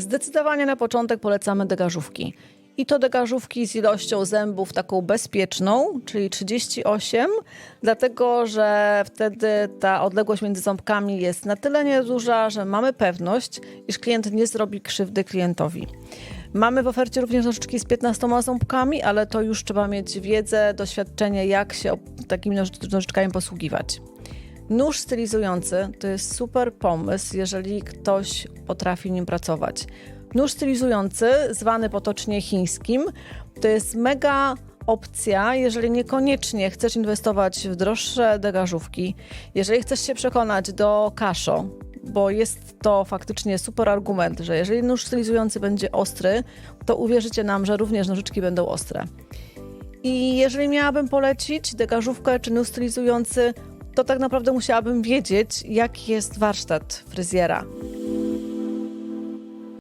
Zdecydowanie na początek polecamy degażówki. I to degażówki z ilością zębów taką bezpieczną, czyli 38, dlatego że wtedy ta odległość między ząbkami jest na tyle nieduża, że mamy pewność, iż klient nie zrobi krzywdy klientowi. Mamy w ofercie również nożyczki z 15 ząbkami, ale to już trzeba mieć wiedzę, doświadczenie, jak się takimi nożycz- nożyczkami posługiwać. Nóż stylizujący to jest super pomysł, jeżeli ktoś potrafi nim pracować. Nóż stylizujący, zwany potocznie chińskim, to jest mega opcja, jeżeli niekoniecznie chcesz inwestować w droższe degażówki, jeżeli chcesz się przekonać do kaszo, bo jest to faktycznie super argument, że jeżeli nóż stylizujący będzie ostry, to uwierzycie nam, że również nożyczki będą ostre. I jeżeli miałabym polecić degażówkę czy nóż stylizujący, to tak naprawdę musiałabym wiedzieć, jaki jest warsztat fryzjera.